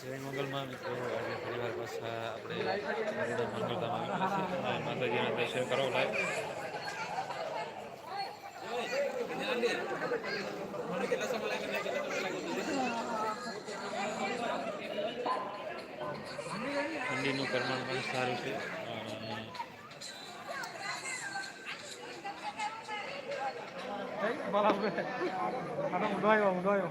જય મંગલમાં મિત્રો આજે ફરીવાર પાછા આપણે મંગલધામ આવી માતાજીના દર્શન કરો લાય ઠંડીનું પ્રમાણ પણ સારું છે. બરાબર ઉડાયો ઉડાયો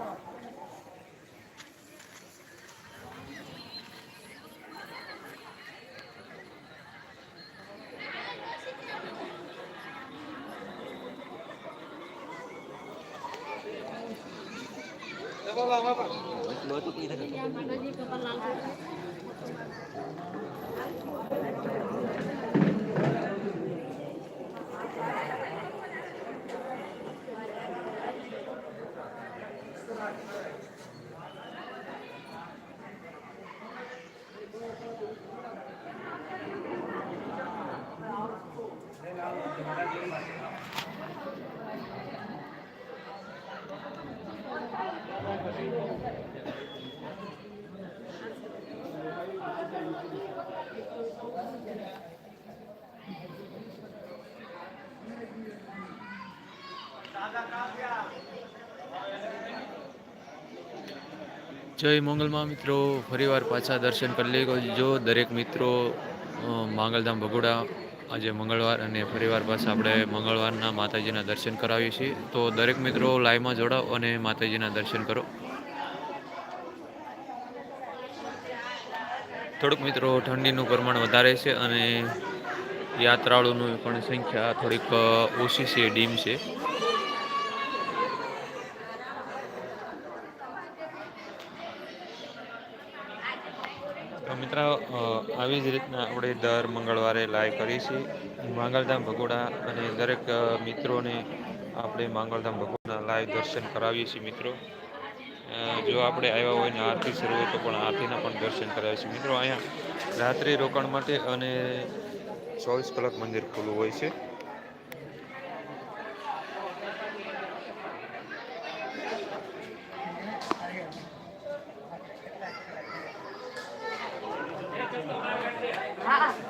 માતાજી કપાલ જય મંગલમાં મિત્રો, ફરીવાર પાછા દર્શન કરી લેજો જો દરેક મિત્રો માંગલધામ ભગોડા આજે મંગળવાર અને ફરીવાર પાછા આપણે મંગળવારના માતાજીના દર્શન કરાવીએ છીએ. તો દરેક મિત્રો લાઈવમાં જોડાઓ અને માતાજીના દર્શન કરો. થોડુંક મિત્રો ઠંડીનું પ્રમાણ વધારે છે અને યાત્રાળુની પણ સંખ્યા થોડીક ઓછી છે, ડીમ છે. મિત્રો આવી જ રીતના આપણે દર મંગળવારે લાઈવ કરીએ છીએ. માંગલધામ ભગોડા અને દરેક મિત્રોને આપણે માંગલધામ ભગોડા લાઈવ દર્શન કરાવીએ છીએ મિત્રો. જો આપણે આવ્યા હોય ને આરતી શરૂ હોય તો પણ આરતીના પણ દર્શન કરાવીએ છીએ. મિત્રો, અહીંયા રાત્રિ રોકાણ માટે અને ચોવીસ કલાક મંદિર ખુલ્લું હોય છે.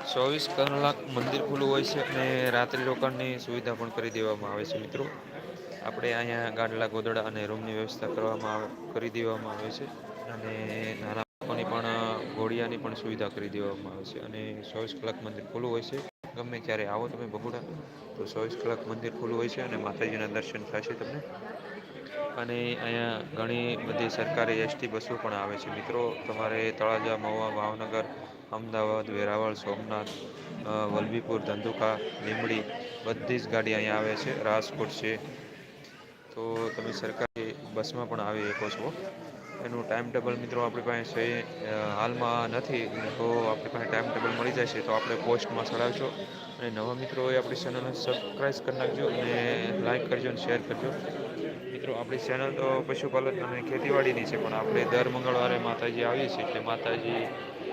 ચોવીસ કલાક મંદિર ખુલ્લું હોય છે અને રાત્રિ રોકાણની સુવિધા પણ કરી દેવામાં આવે છે મિત્રો. આપણે અહીંયા ગાડલા ગોદડા અને રૂમની વ્યવસ્થા કરવામાં આવે, કરી દેવામાં આવે છે અને નાના લોકોની પણ ઘોડિયાની પણ સુવિધા કરી દેવામાં આવે છે અને ચોવીસ કલાક મંદિર ખુલ્લું હોય છે. ગમે ત્યારે આવો તમે બગુડા તો ચોવીસ કલાક મંદિર ખુલ્લું હોય છે અને માતાજીના દર્શન થશે તમને. અને અહીંયા ઘણી બધી સરકારી એસટી બસો પણ આવે છે મિત્રો. તમારે તળાજા, મહુવા, ભાવનગર અમદાવાદ, વેરાવળ, સોમનાથ વલભીપુર, ધંધુકા લીમડી બધી જ ગાડી અહીંયા આવે છે. રાજકોટ છે. તો તમે સરકારી બસમાં પણ આવી શકો છો. એનું ટાઈમ ટેબલ મિત્રો આપણી પાસે છે હાલમાં નથી. તો આપણી પાસે ટાઈમ ટેબલ મળી જશે તો આપણે પોસ્ટમાં ચડાવશો અને નવા મિત્રોએ આપણી ચેનલને સબસ્ક્રાઈબ કરી નાખજો અને લાઈક કરજો અને શેર કરજો. મિત્રો આપણી ચેનલ તો પશુપાલન અને ખેતીવાડીની છે, પણ આપણે દર મંગળવારે માતાજી આવીએ છીએ. એટલે માતાજીના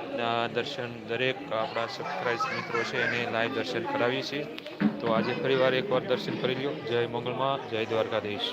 દર્શન દરેક આપણા સબસ્ક્રાઈબ મિત્રો છે એને લાઈવ દર્શન કરાવીએ છીએ. તો આજે ફરીવાર એકવાર દર્શન કરી લ્યો. જય મંગળમાં જય દ્વારકાધીશ.